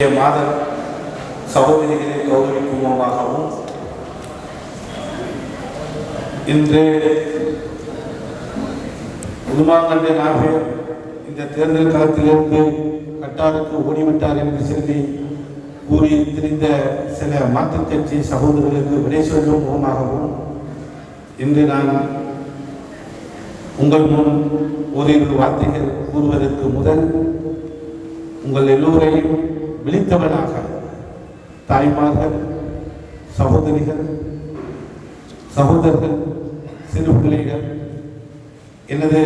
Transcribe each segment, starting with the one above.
மாத சகோதரிகளை கௌரவிக்குமாகவும் இன்று உதுமாங்கண்ட நாகர் இந்த தேர்தல் களத்திலிருந்து கட்டாருக்கு ஓடிவிட்டார் என்று சொல்லி கூறி திரிந்த சில மாற்றுக் கட்சி சகோதரர்களுக்கு விடை சொல்லும் முகமாகவும் இன்று நான் உங்கள் முன் ஓரிரு வார்த்தைகள் கூறுவதற்கு முதல் உங்கள் எல்லோரையும் விழித்தவனாக தாய்மார்கள் சகோதரிகள் சகோதரர்கள் சிறு பிள்ளைகள் எனது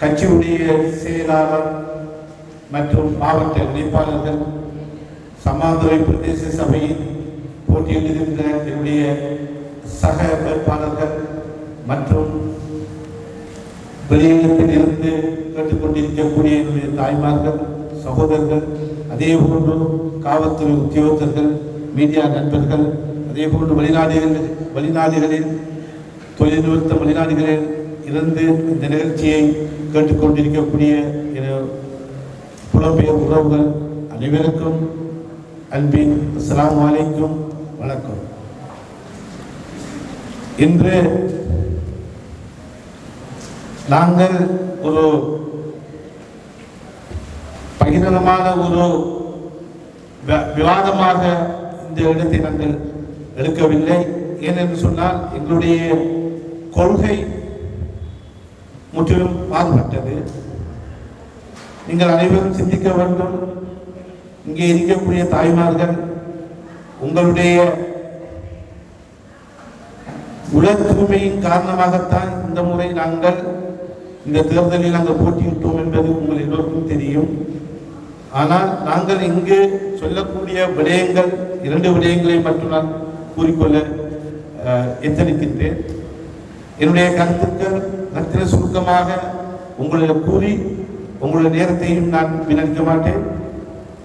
கட்சியுடைய செயலாளர் மற்றும் மாவட்ட இணைப்பாளர்கள் சமாதுரை பிரதேச சபையில் போட்டியிடுகின்ற என்னுடைய சக வேட்பாளர்கள் மற்றும் வெளியகத்தில் இருந்து கேட்டுக்கொண்டிருக்கக்கூடிய என்னுடைய தாய்மார்கள் சகோதரர்கள் அதே போன்று காவல்துறை உத்தியோகத்தர்கள் மீடியா நண்பர்கள் அதே போன்று வெளிநாடுகளில் வெளிநாடுகளில் தொழில் வெளிநாடுகளில் இருந்து இந்த நிகழ்ச்சியை கேட்டுக்கொண்டிருக்கக்கூடிய புலம்பெயர் உறவுகள் அனைவருக்கும் அன்பின் அஸ்லாம் வலைக்கும் வணக்கம். இன்று நாங்கள் ஒரு பகிரங்கமான ஒரு வி- விவாதமாக இந்த இடத்தை நாங்கள் எடுக்கவில்லை. ஏனென்று சொன்னால் எங்களுடைய கொள்கை முற்றிலும் மாறுபட்டது. நீங்கள் அனைவரும் சிந்திக்க வேண்டும். இங்கே இருக்கக்கூடிய தாய்மார்கள் உங்களுடைய உல தூய்மையின் காரணமாகத்தான் இந்த முறை நாங்கள் இந்த தேர்தலில் நாங்கள் போட்டியிட்டோம் என்பது உங்கள் எல்லோருக்கும் தெரியும். ஆனால் நாங்கள் இங்கு சொல்லக்கூடிய விடயங்கள் இரண்டு விடயங்களை மட்டும் நான் கூறிக்கொள்ள எத்தனிக்கின்றேன் என்னுடைய கருத்துக்கள் நத்திர சுருக்கமாக உங்களிடம் கூறி உங்களுடைய நேரத்தையும் நான் வீணடிக்க மாட்டேன்.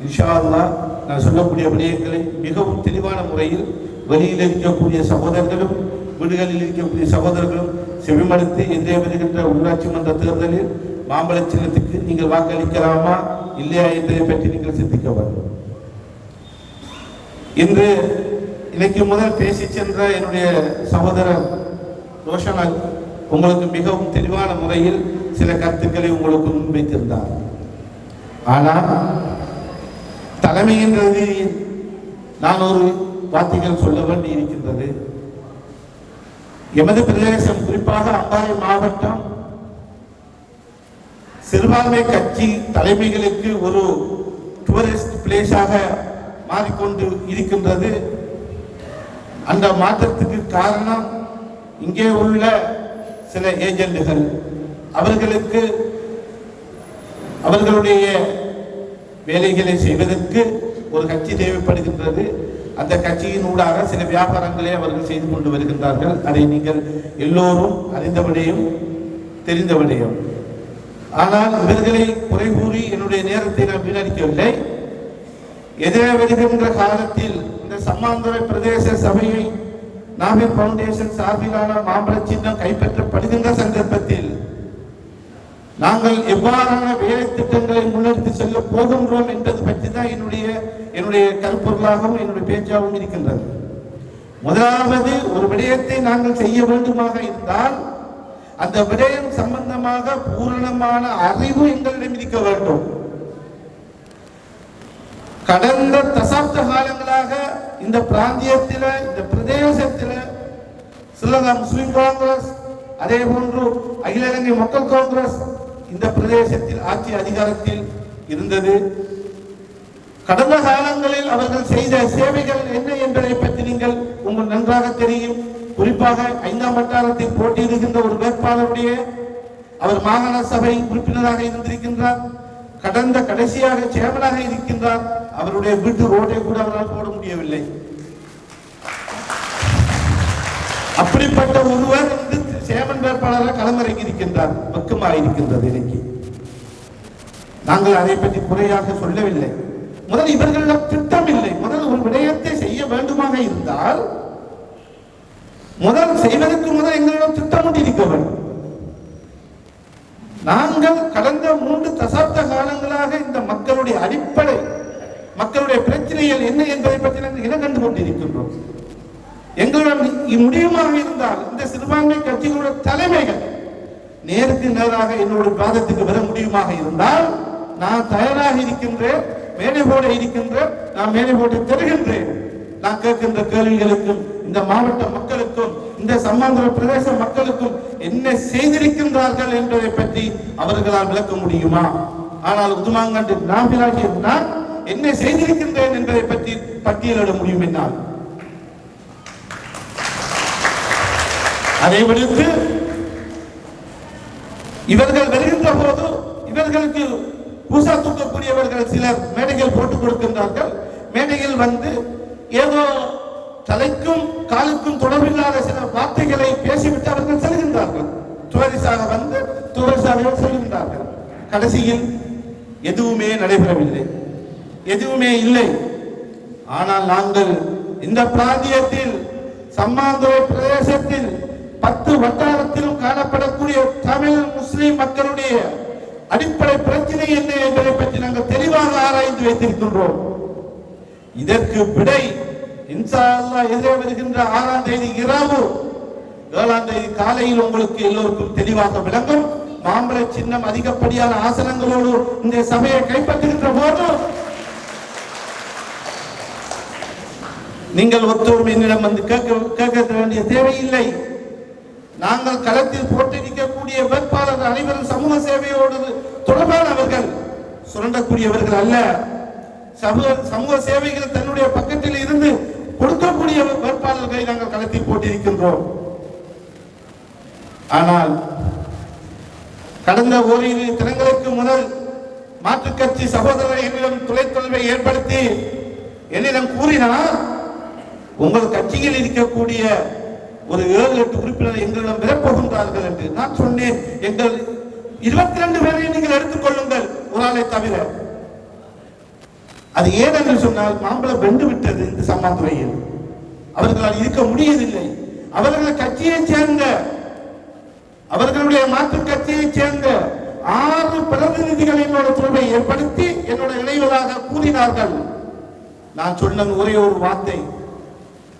இன்ஷா அல்லாஹ் நான் சொல்லக்கூடிய விடயங்களை மிகவும் தெளிவான முறையில் வெளியில் இருக்கக்கூடிய சகோதரர்களும் வீடுகளில் இருக்கக்கூடிய சகோதரர்களும் செவிமடுத்து இன்றைய வருகின்ற உள்ளாட்சி மன்ற தேர்தலில் மாம்பழ சின்னத்துக்கு நீங்கள் வாக்களிக்கலாமா? இல்லையா என்பதை பற்றி நீங்கள் சிந்திக்க வேண்டும். இன்று இன்னைக்கு முதல் பேசி சென்ற என்னுடைய சகோதரர் ரோஷனா உங்களுக்கு மிகவும் தெளிவான முறையில் சில கருத்துக்களை உங்களுக்கு முன்வைத்திருந்தார் ஆனால் தலைமையின் ரீதியில் நான் ஒரு வார்த்தைகள் சொல்ல வேண்டி இருக்கின்றது எமது பிரதேசம் குறிப்பாக அம்பாறை மாவட்டம் சிறுபான்மை கட்சி தலைமைகளுக்கு ஒரு டூரிஸ்ட் பிளேஸாக மாறிக்கொண்டு இருக்கின்றது. அந்த மாற்றத்துக்கு காரணம் இங்கே உள்ள சில ஏஜெண்டுகள். அவர்களுக்கு அவர்களுடைய வேலைகளை செய்வதற்கு ஒரு கட்சி தேவைப்படுகின்றது. அந்த கட்சியின் ஊடாக சில வியாபாரங்களை அவர்கள் செய்து கொண்டு வருகின்றார்கள். அதை நீங்கள் எல்லோரும் அறிந்தபடியும் தெரிந்தபடியும். ஆனால் இவர்களை குறை கூறி என்னுடைய நேரத்தை நான் வீணடிக்கவில்லை. எதிரே வருகின்ற காலத்தில் இந்த சம்மாந்துறை பிரதேச சபையை நாவின் பவுண்டேஷன் சார்பிலான மாம்பழ சின்னம் கைப்பற்றப்படுகின்ற சந்தர்ப்பத்தில் நாங்கள் எவ்வாறான வேலை திட்டங்களை முன்னெடுத்து செல்ல போகின்றோம் என்பது பற்றி தான் என்னுடைய என்னுடைய கருப்பொருளாகவும் என்னுடைய பேச்சாகவும் இருக்கின்றது. முதலாவது ஒரு விடயத்தை நாங்கள் செய்ய வேண்டுமாக இருந்தால் அந்த விடயம் சம்பந்தமாக பூரணமான அறிவு எங்களிடம் இருக்க வேண்டும். கடந்த தசாப்த காலங்களாக இந்த பிராந்தியத்தில இந்த பிரதேசத்தில ஸ்ரீலங்கா முஸ்லிம் காங்கிரஸ் அதே போன்று அகில இலங்கை மக்கள் காங்கிரஸ் இந்த பிரதேசத்தில் ஆட்சி அதிகாரத்தில் இருந்தது. கடந்த காலங்களில் அவர்கள் செய்த சேவைகள் என்ன என்பதை பற்றி நீங்கள் உங்களுக்கு நன்றாக தெரியும். குறிப்பாக ஐந்தாம் வட்டாரத்தில் போட்டியிடுகின்ற ஒரு வேட்பாளருடைய அவர் மாகாண சபை உறுப்பினராக இருந்திருக்கின்றார். கடந்த கடைசியாக சேர்மனாக இருக்கின்றார். அவருடைய வீட்டு ரோட்டை கூட அவரால் போட முடியவில்லை. அப்படிப்பட்ட ஒருவர் வந்து சேமன் வேட்பாளராக களமிறங்கி இருக்கின்றார் வெக்கமாக இருக்கின்றது இன்னைக்கு. நாங்கள் அதை பற்றி குறையாக சொல்லவில்லை. முதல் இவர்களிடம் திட்டம் இல்லை முதல் ஒரு விடயத்தை செய்ய வேண்டுமாக இருந்தால் முதல் செய்வதற்கு முதல் எங்களிடம் திட்டமிட்டு இருக்க வேண்டும் நாங்கள் கடந்த மூன்று தசாப்த காலங்களாக இந்த மக்களுடைய அடிப்படை மக்களுடைய பிரச்சனைகள் என்ன என்பதை பற்றி நாங்கள் இனம் கண்டு கொண்டிருக்கின்றோம். எங்களிடம் முடியுமாக இருந்தால் இந்த சிறுபான்மை கட்சிகளுடைய தலைமைகள் நேருக்கு நேராக என்னோட பாதத்துக்கு வர முடியுமாக இருந்தால் நான் தயாராக இருக்கின்றேன் மேடை போட இருக்கின்றேன் நான் மேடை போட்டு தருகின்றேன். நான் கேட்கின்ற கேள்விகளுக்கும் இந்த மாவட்ட மக்களுக்கும் இந்த சம்மாந்திர பிரதேச மக்களுக்கும் என்ன செய்திருக்கின்றார்கள் என்பதை பற்றி அவர்களால் விளக்க முடியுமா? ஆனால் உதுமாங்கண்டு நாபிலாகி நான் என்ன செய்திருக்கின்றேன் என்பதை பற்றி பட்டியலிட முடியும் என்னால். அதை விடுத்து இவர்கள் வருகின்ற போது இவர்களுக்கு பூசா தூக்கக்கூடியவர்கள் சிலர் மேடைகள் போட்டுக் கொடுக்கின்றார்கள். மேடையில் வந்து ஏதோ தலைக்கும் காலுக்கும் தொடர்பில்லாத சில வார்த்தைகளை பேசிவிட்டு அவர்கள் செல்கின்றார்கள். துவரிசாக வந்து துவரிசாக செல்கின்றார்கள். கடைசியில் எதுவுமே நடைபெறவில்லை. எதுவுமே இல்லை. ஆனால் நாங்கள் இந்த பிராந்தியத்தில் சம்மாந்துறை பிரதேசத்தில் பத்து வட்டாரத்திலும் காணப்படக்கூடிய தமிழ் முஸ்லிம் மக்களுடைய அடிப்படை பிரச்சனை என்ன என்பதை பற்றி நாங்கள் தெளிவாக ஆராய்ந்து வைத்திருக்கின்றோம். இதற்கு விடை இன்சா எதிரே வருகின்ற ஆறாம் தேதி இரவு. ஏழாம் தேதி காலையில் உங்களுக்கு எல்லோருக்கும் தெளிவாக விளங்கும். மாம்பழ சின்னம் அதிகப்படியான ஆசனங்களோடு இந்த சபையை கைப்பற்றுகின்ற போது நீங்கள் ஒத்தோர் என்னிடம் வந்து கேட்க கேட்க வேண்டிய தேவையில்லை. நாங்கள் களத்தில் போட்டிருக்கக்கூடிய வேட்பாளர் அனைவரும் சமூக சேவையோடு தொடர்பானவர்கள். சுரண்டக்கூடியவர்கள் அல்ல. சமூக சமூக சேவைகள் தன்னுடைய பக்கத்தில் இருந்து கொடுக்கக்கூடிய வேட்பாளர்களை நாங்கள் களத்தில் போட்டிருக்கின்றோம். ஆனால் கடந்த ஓரிரு தினங்களுக்கு முதல் மாற்றுக் கட்சி சகோதரர் என்னிடம் தொலைத்தொடர்பை ஏற்படுத்தி என்னிடம் கூறினார் உங்கள் கட்சியில் இருக்கக்கூடிய ஒரு ஏழு எட்டு உறுப்பினர் எங்களிடம் விரப்போகின்றார்கள் என்று நான் சொன்னேன். எங்கள் இருபத்தி ரெண்டு பேரையும் நீங்கள் எடுத்துக்கொள்ளுங்கள் ஒரு ஆளை தவிர. அது ஏன் என்று சொன்னால் மாம்பழம் வென்று விட்டது இந்த சம்மாந்துறையில் அவர்களால் இருக்க முடியவில்லை. அவர்கள் கட்சியைச் சேர்ந்த அவர்களுடைய மாற்று கட்சியை சேர்ந்த ஆறு பிரதிநிதிகள் என்னோட தொடர்பை ஏற்படுத்தி என்னோட இணைவதாக கூறினார்கள். நான் சொன்ன ஒரே ஒரு வார்த்தை.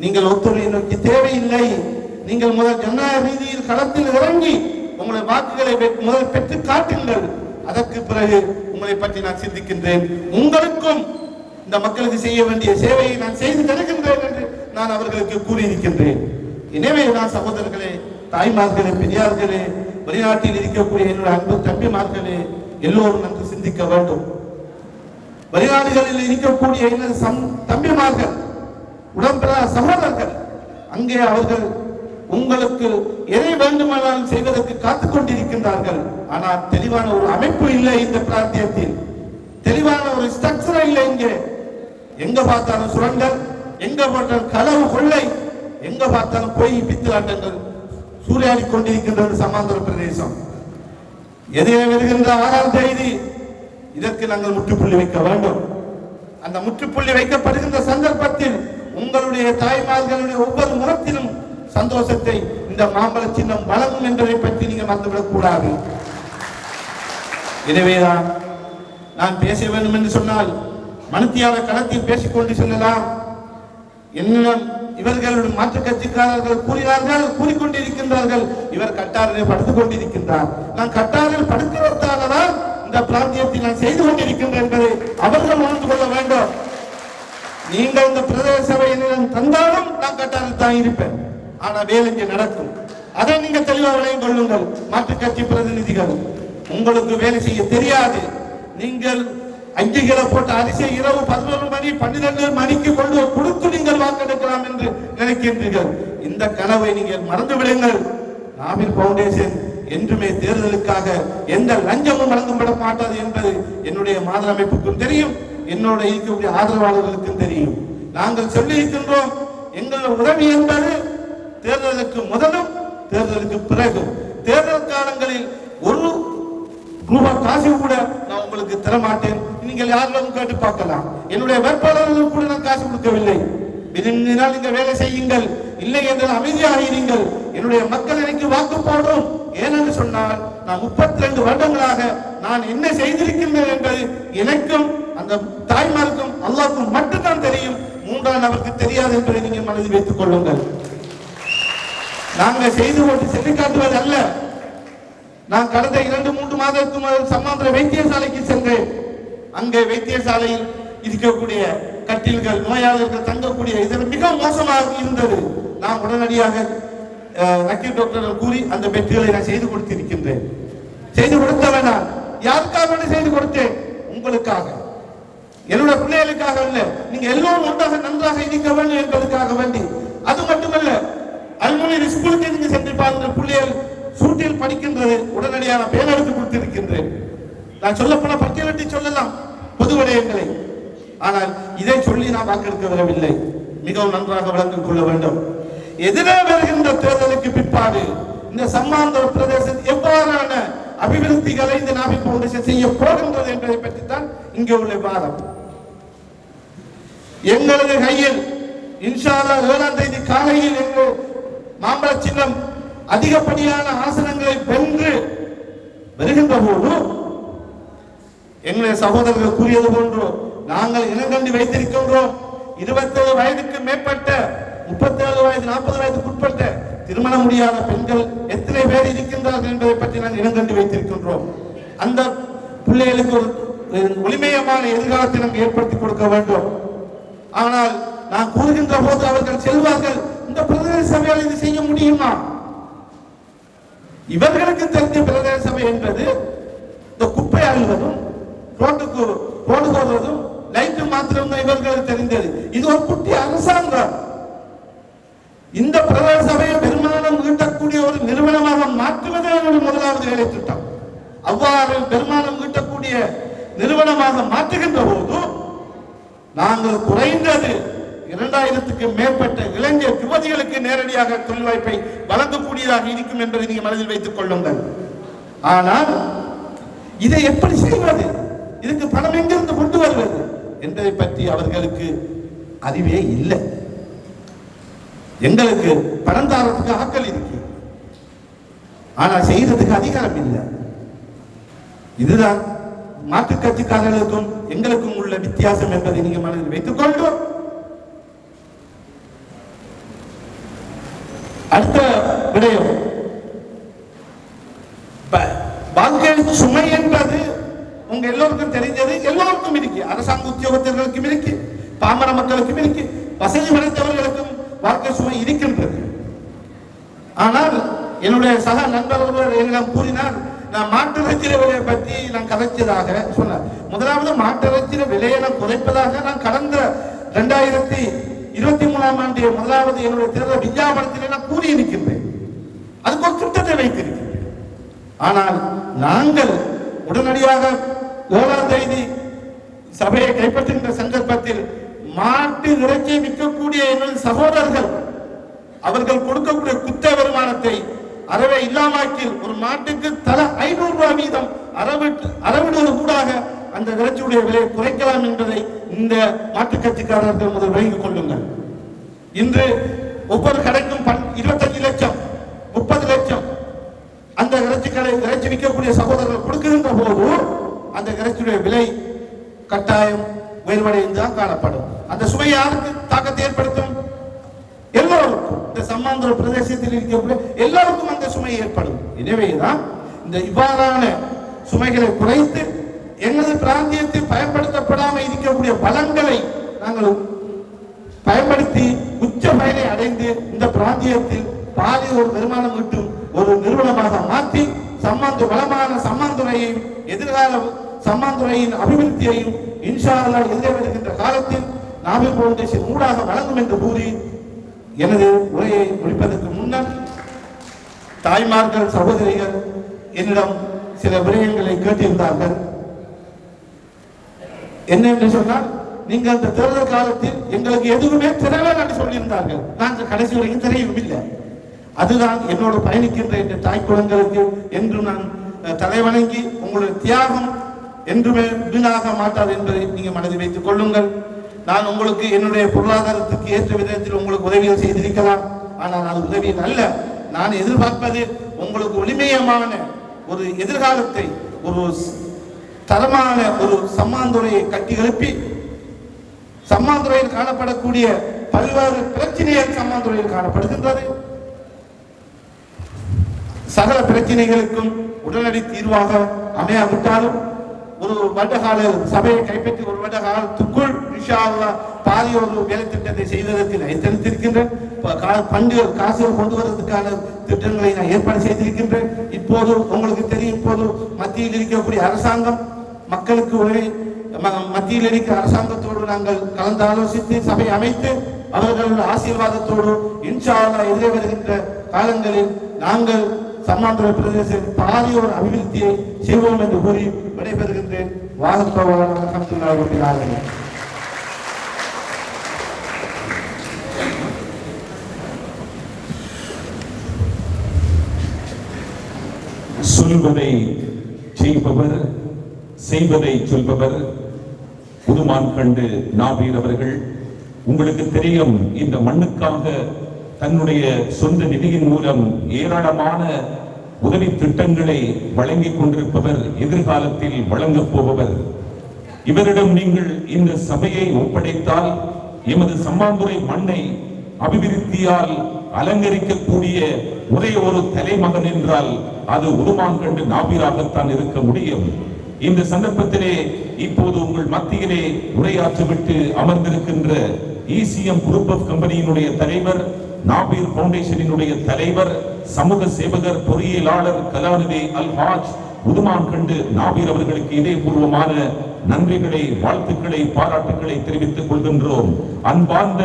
நீங்கள் ஒத்துழைப்பு நோக்கி தேவையில்லை. நீங்கள் முதல் ஜனநாயக ரீதியில் களத்தில் இறங்கி உங்களை வாக்குகளை முதல் பெற்று காட்டுங்கள். அதற்கு பிறகு உங்களை பற்றி நான் சிந்திக்கின்றேன். உங்களுக்கும் இந்த மக்களுக்கு செய்ய வேண்டிய சேவையை நான் செய்து தருகின்றேன் என்று நான் அவர்களுக்கு கூறியிருக்கின்றேன். எனவே நான் சகோதரர்களே தாய்மார்களே பெரியார்களே வெளிநாட்டில் இருக்கக்கூடிய என்னுடைய அன்பு தம்பிமார்களே எல்லோரும் நன்கு சிந்திக்க வேண்டும். வெளிநாடுகளில் இருக்கக்கூடிய எனது சம் தம்பிமார்கள் உடம்பெறா சகோதரர்கள் அங்கே அவர்கள் உங்களுக்கு எதை வேண்டுமானாலும் செய்வதற்கு காத்துக் கொண்டிருக்கின்றார்கள். ஆனால் தெளிவான ஒரு அமைப்பு இல்லை இந்த பிராந்தியத்தில். தெளிவான ஒரு ஸ்ட்ரக்சர் இல்லை இங்கே. எங்க பார்த்தாலும் சுரண்டல் எங்க பார்த்தாலும் களவு கொள்ளை எங்க பார்த்தாலும் பொய் பித்தலாட்டங்கள் சூறையாடி ஒரு சமாந்தர பிரதேசம். எதிரே வருகின்ற ஆறாம் தேதி? இதற்கு நாங்கள் முற்றுப்புள்ளி வைக்க வேண்டும். அந்த முற்றுப்புள்ளி வைக்கப்படுகின்ற சந்தர்ப்பத்தில் உங்களுடைய தாய்மார்களுடைய ஒவ்வொரு முகத்திலும் சந்தோஷத்தை இந்த மாம்பழ சின்னம் வழங்கும் என்பதை பற்றி நீங்கள் மறந்துவிடக் கூடாது. எனவேதான் நான் பேச வேண்டும் என்று சொன்னால் மனத்தியால களத்தில் பேசிக்கொண்டு செல்லலாம். என்ன இவர்களுடைய மாற்றுக் கட்சிக்காரர்கள் கூறினார்கள் கூறிக்கொண்டிருக்கின்றார்கள். இவர் கட்டாரிலே படுத்துக் கொண்டிருக்கின்றார். நான் கட்டாரில் படுத்துவதால்தான் இந்த பிராந்தியத்தில் நான் செய்து கொண்டிருக்கின்றேன் என்பதை அவர்கள் உணர்ந்து கொள்ள வேண்டும். நீங்கள் இந்த பிரதேச சபை என்னிடம் தந்தாலும் நான் கட்டாரில் தான் இருப்பேன். ஆனா வேலை இங்கே நடக்கும். அதை நீங்க தெளிவாக விளையும் கொள்ளுங்கள். மாற்றுக் கட்சி பிரதிநிதிகள் உங்களுக்கு வேலை செய்ய தெரியாது. நீங்கள் அஞ்சு கிலோ போட்ட அரிசியை இரவு பதினொரு மணி பன்னிரண்டு மணிக்கு கொண்டு கொடுத்து நீங்கள் வாக்கெடுக்கலாம் என்று நினைக்கின்றீர்கள். இந்த கனவை நீங்கள் மறந்து விடுங்கள் நாமில் பவுண்டேஷன் என்றுமே தேர்தலுக்காக எந்த லஞ்சமும் வழங்கப்பட மாட்டாது என்பது என்னுடைய மாத அமைப்புக்கும் தெரியும். என்னோட இருக்கக்கூடிய ஆதரவாளர்களுக்கும் தெரியும். நாங்கள் சொல்லி இருக்கின்றோம் எங்கள் உதவி என்பது தேர்தலுக்கு முதலும் தேர்தலுக்கு பிறகும். தேர்தல் காலங்களில் ஒரு ரூபாய் காசு கூட நான் உங்களுக்கு தரமாட்டேன். நீங்கள் யாரிலும் கேட்டு பார்க்கலாம். என்னுடைய வேட்பாளர்களுக்கு கூட நான் காசு கொடுக்கவில்லை. விரும்பினால் நீங்க வேலை செய்யுங்கள். இல்லை என்றால் அமைதியாக இருங்கள் என்னுடைய மக்கள் எனக்கு வாக்கு போடும். ஏனென்று சொன்னால் நான் முப்பத்தி ரெண்டு வருடங்களாக நான் என்ன செய்திருக்கின்றேன் என்பது எனக்கும் அந்த தாய்மாருக்கும் அல்லாவுக்கும் மட்டும்தான் தெரியும். மூன்றாம் நபருக்கு தெரியாது என்பதை நீங்கள் மனதில் வைத்துக் கொள்ளுங்கள். நாங்கள் செய்து கொண்டு சென்று காட்டுவது அல்ல. நான் கடந்த இரண்டு மாதத்துக்கு முதல் சம்மாந்திர வைத்தியசாலைக்கு சென்றேன் அங்கே வைத்தியசாலையில் இருக்கக்கூடிய கட்டில்கள் நோயாளர்கள் தங்கக்கூடிய இதில் மிக மோசமாக இருந்தது. நான் உடனடியாக அஹ், வக்கீல் டாக்டர்கள் கூறி அந்த பெட்டுகளை நான் செய்து கொடுத்திருக்கின்றேன். செய்து கொடுத்தவன் நான் யாருக்காக வேண்டி செய்து கொடுத்தேன்? உங்களுக்காக. என்னோட பிள்ளைகளுக்காக அல்ல. நீங்க எல்லோரும் ஒன்றாக நன்றாக இருக்க வேண்டும் என்பதற்காக வேண்டி. அது மட்டுமல்ல அல்மொழி ஸ்கூலுக்கு நீங்க சென்று பாருங்கள் பிள்ளைகள் சூட்டில் படிக்கின்றது உடனடியாக நான் பேர் எடுத்து கொடுத்திருக்கின்றேன். நான் சொல்லப்போன பட்டியலிட்டு சொல்லலாம் பொது விடயங்களை. ஆனால் இதை சொல்லி நான் வாக்கெடுக்க வரவில்லை மிகவும் நன்றாக விளங்கிக் கொள்ள வேண்டும். எதிரே வருகின்ற தேர்தலுக்கு பிற்பாடு இந்த சம்மாந்தர பிரதேசத்தில் எவ்வாறான அபிவிருத்திகளை இந்த நாபி பவுண்டேஷன் செய்ய போகின்றது என்பதை பற்றி தான் இங்கே உள்ள வாதம் எங்களது கையில் இன்ஷால்லா ஏழாம் தேதி காலையில் எங்கள் மாம்பழ சின்னம் அதிகப்படியான ஆசனங்களை வென்று வருகின்ற போது எங்களுடைய சகோதரர்கள் கூறியது போன்று நாங்கள் இனங்கண்டு வைத்திருக்கின்றோம். இருபத்தேழு வயதுக்கு மேற்பட்ட முப்பத்தேழு வயது நாற்பது வயதுக்குட்பட்ட திருமணம் முடியாத பெண்கள் எத்தனை பேர் இருக்கின்றார்கள் என்பதை பற்றி நாங்கள் இனங்கண்டு வைத்திருக்கின்றோம். அந்த பிள்ளைகளுக்கு ஒரு ஒளிமயமான எதிர்காலத்தை நாங்கள் ஏற்படுத்தி கொடுக்க வேண்டும். ஆனால் நான் கூறுகின்ற போது அவர்கள் செல்வார்கள். இந்த பிரதேச சபையால் இது செய்ய முடியுமா? இவர்களுக்கு தெரிஞ்ச பிரதேச சபை என்பது இந்த குப்பை அழுவதும் ரோட்டுக்கு ரோடு போடுறதும் லைட்டு மாத்திரம் தான் இவர்களுக்கு தெரிந்தது. இது ஒரு குட்டி அரசாங்கம். இந்த பிரதேச சபையை பெருமானம் ஈட்டக்கூடிய ஒரு நிறுவனமாக மாற்றுவதே என்னுடைய முதலாவது வேலை திட்டம் அவ்வாறு பெருமானம் ஈட்டக்கூடிய நிறுவனமாக மாற்றுகின்ற போது நாங்கள் குறைந்தது இரண்டாயிரத்துக்கு மேற்பட்ட இளைஞர் யுவதிகளுக்கு நேரடியாக தொழில் வாய்ப்பை வழங்கக்கூடியதாக இருக்கும் என்பதை நீங்கள் மனதில் வைத்துக் கொள்ளுங்கள். ஆனால் இதை எப்படி செய்வது? இதுக்கு பணம் எங்கிருந்து கொண்டு வருவது? என்பதை பற்றி அவர்களுக்கு அறிவே இல்லை. எங்களுக்கு பணம் தாரத்துக்கு ஆக்கள் இருக்கு. ஆனா செய்யறதுக்கு அதிகாரம் இல்லை. இதுதான் மாற்றுக் கட்சிக்காரர்களுக்கும் எங்களுக்கும் உள்ள வித்தியாசம் என்பதை நீங்க மனதில் வைத்துக் கொண்டு அடுத்த விடயம். ப- வாழ்க்கை சுமை என்பது உங்க எல்லோருக்கும் தெரிஞ்சது எல்லோருக்கும் இருக்கு. அரசாங்க உத்தியோகத்தர்களுக்கும் இருக்கு பாமர மக்களுக்கும் இருக்கு வசதி படைத்தவர்களுக்கும் வாழ்க்கை சுமை இருக்கின்றது. ஆனால் என்னுடைய சக நண்பர்கள் ஒருவர் என்னிடம் கூறினார் நான் மாட்டு விலையை பற்றி நான் கதைச்சதாக சொன்னார். முதலாவது மாட்டு விலையை நான் குறைப்பதாக நான் கடந்த ரெண்டாயிரத்தி இருபத்தி மூணாம் ஆண்டு முதலாவது என்னுடைய தேர்தல் விஞ்ஞாபனத்திலே நான் கூறியிருக்கின்றேன். அதுக்கு ஒரு திட்டத்தை வைத்திருக்கின்றேன். ஆனால் நாங்கள் உடனடியாக ஏழாம் தேதி சபையை கைப்பற்றுகின்ற சந்தர்ப்பத்தில் மாட்டு இறைச்சி விற்கக்கூடிய எனது சகோதரர்கள் அவர்கள் கொடுக்கக்கூடிய குத்த வருமானத்தை அறவை இல்லாமாக்கில் ஒரு மாட்டுக்கு தலா ஐநூறு ரூபாய் வீதம் அறவிட்டு அறவிடுவது கூடாக அந்த இறைச்சியுடைய விலையை குறைக்கலாம் என்பதை இந்த மாட்டுக்கட்சிக்காரர்கள் முதல் விளங்கிக் கொள்ளுங்கள். இன்று ஒவ்வொரு கடைக்கும் இருபத்தஞ்சு லட்சம் முப்பது லட்சம் அந்த இறைச்சி கடை இறைச்சி விற்கக்கூடிய சகோதரர்கள் கொடுக்கின்ற போது அந்த இறைச்சியுடைய விலை கட்டாயம் உயர்வடைந்து தான் காணப்படும். அந்த சுவை யாருக்கு தாக்கத்தை ஏற்படுத்தும்? எல்லோருக்கும். இந்த சம்மாந்திர பிரதேசத்தில் இருக்கக்கூடிய எல்லாருக்கும் அந்த சுமை ஏற்படும். எனவேதான் இந்த இவ்வாறான சுமைகளை குறைத்து எங்களது பிராந்தியத்தில் பயன்படுத்தப்படாமல் இருக்கக்கூடிய பலங்களை நாங்கள் பயன்படுத்தி உச்ச பயனை அடைந்து இந்த பிராந்தியத்தில் பாதி ஒரு வருமானம் ஈட்டும் ஒரு நிறுவனமாக மாற்றி சம்மாந்து வளமான சம்மாந்துறையையும் எதிர்கால சம்மாந்துறையின் அபிவிருத்தியையும் இன்ஷா அல்லாஹ் எதிரே வருகின்ற காலத்தில் நாவில் பவுண்டேஷன் ஊடாக வழங்கும் என்று கூறி எனது உரையை முடிப்பதற்கு முன்னர் தாய்மார்கள் சகோதரிகள் என்னிடம் சில விடயங்களை கேட்டிருந்தார்கள். என்ன என்று சொன்னால் நீங்கள் அந்த தேர்தல் காலத்தில் எங்களுக்கு எதுவுமே திறவே என்று சொல்லியிருந்தார்கள். நாங்கள் கடைசி வரைக்கும் தெரியவும் இல்லை அதுதான் என்னோட பயணிக்கின்ற என்ற தாய் குழந்தைகளுக்கு என்று நான் தலைவணங்கி உங்களுடைய தியாகம் என்றுமே வீணாக மாட்டாது என்பதை நீங்கள் மனதில் வைத்துக் கொள்ளுங்கள். நான் உங்களுக்கு என்னுடைய பொருளாதாரத்துக்கு ஏற்ற விதத்தில் உங்களுக்கு உதவிகள் செய்திருக்கலாம். ஆனால் அது உதவி அல்ல. நான் எதிர்பார்ப்பது உங்களுக்கு ஒளிமயமான ஒரு எதிர்காலத்தை ஒரு தரமான ஒரு சம்மாந்துறையை கட்டி எழுப்பி சம்மாந்துறையில் காணப்படக்கூடிய பல்வேறு பிரச்சனைகள் சம்மாந்துறையில் காணப்படுகின்றது. சகல பிரச்சனைகளுக்கும் உடனடி தீர்வாக அமையாவிட்டாலும் ஒரு வருடகால சபையை கைப்பற்றி ஒரு வருட காலத்துக்குள் இன்ஷா பாதி ஒரு வேலை திட்டத்தை செய்வதற்கு நான் எத்தனித்திருக்கின்றேன் ப- பண்டு காசுகள் கொண்டு வருவதற்கான திட்டங்களை நான் ஏற்பாடு செய்திருக்கின்றேன். இப்போது உங்களுக்கு தெரியும் இப்போது மத்தியில் இருக்கக்கூடிய அரசாங்கம் மக்களுக்கு ஒரே ம- மத்தியில் இருக்கிற அரசாங்கத்தோடு நாங்கள் கலந்து ஆலோசித்து சபை அமைத்து அவர்கள் ஆசீர்வாதத்தோடு இன்ஷால்லா எதிரே வருகின்ற காலங்களில் நாங்கள் சம்மாந்துறை பிரதேசத்தில் பாரிய ஒரு அபிவிருத்தியை செய்வோம் என்று கூறி விடைபெறுகின்றேன். வாகத்தோவான சொல்வதை செய்பவர் செய்வதை சொல்பவர் புதுமான் கண்டு நாவீர் அவர்கள். உங்களுக்கு தெரியும் இந்த மண்ணுக்காக தன்னுடைய சொந்த நிதியின் மூலம் ஏராளமான உதவி திட்டங்களை வழங்கிக் கொண்டிருப்பவர் எதிர்காலத்தில் வழங்கப் போபவர். இவரிடம் நீங்கள் இந்த சபையை ஒப்படைத்தால் எமது சம்மாந்துறை மண்ணை அபிவிருத்தியால் அலங்கரிக்கக்கூடிய ஒரே ஒரு தலைமகன் என்றால் அது உருமாங்கண்டு நாபீராகத்தான் இருக்க முடியும். இந்த சந்தர்ப்பத்திலே இப்போது உங்கள் மத்தியிலே உரையாற்றிவிட்டு அமர்ந்திருக்கின்ற இசிஎம் குரூப் ஆஃப் கம்பெனியினுடைய தலைவர் நாபீர் பவுண்டேஷனினுடைய தலைவர் சமூக சேவகர் பொறியியலாளர் கலாநிதி அல்ஹாஜ் உதுமான் கண்டு நாபீர் அவர்களுக்கு இதயபூர்வமான நன்றிகளை வாழ்த்துக்களை பாராட்டுக்களை தெரிவித்துக் கொள்கின்றோம். அன்பார்ந்த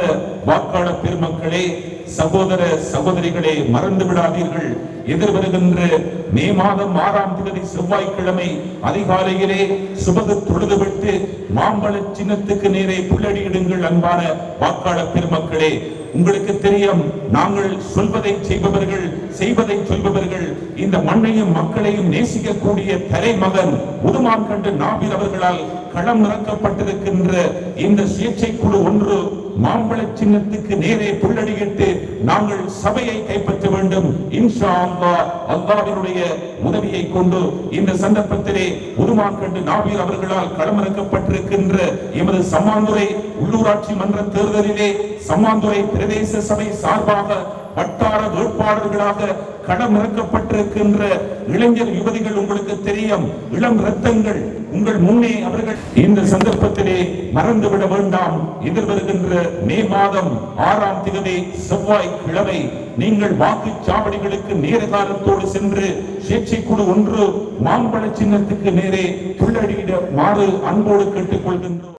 வாக்காளர் பெருமக்களே சகோதர சகோதரிகளே மறந்து விடாதீர்கள் எதிர்வருகின்ற மே மாதம் ஆறாம் தேதி செவ்வாய்க்கிழமை அதிகாலையிலே சுபகு தொழுதுவிட்டு மாம்பழ சின்னத்துக்கு நேரே புள்ளடியிடுங்கள் அன்பான வாக்காளர் பெருமக்களே. உங்களுக்கு தெரியும் நாங்கள் சொல்வதை செய்பவர்கள் செய்வதை சொல்பவர்கள் இந்த மண்ணையும் மக்களையும் நேசிக்கக்கூடிய தலைமகன் உதுமான் கண்டு நாபில் அவர்களால் களம் இறக்கப்பட்டிருக்கின்ற இந்த சுயேட்சை குழு ஒன்று மாம்பழ சின்னத்துக்கு நேரே புள்ளடியிட்டு நாங்கள் சபையை கைப்பற்ற வேண்டும். இன்ஷா அல்லா அல்லாவினுடைய உதவியை கொண்டு இந்த சந்தர்ப்பத்திலே உருமாக்கண்டு நாவீர் நாபீர் அவர்களால் களமிறக்கப்பட்டிருக்கின்ற எமது சம்மாந்துறை உள்ளூராட்சி மன்ற தேர்தலிலே சம்மாந்துறை பிரதேச சபை சார்பாக வட்டார வேட்பாளர்களாக களமிறக்கப்பட்டிருக்கின்ற இளைஞர் யுவதிகள் உங்களுக்கு தெரியும். இளம் ரத்தங்கள் உங்கள் முன்னே அவர்கள் இந்த சந்தர்ப்பத்திலே மறந்துவிட வேண்டாம். எதிர்வருகின்ற மே மாதம் ஆறாம் திகதி செவ்வாய் கிழமை நீங்கள் வாக்குச்சாவடிகளுக்கு நேர காலத்தோடு சென்று சுயேட்சை குழு ஒன்று மாம்பழ சின்னத்துக்கு நேரே புள்ளடியிட மாறு அன்போடு கேட்டுக்கொள்கின்றோம்.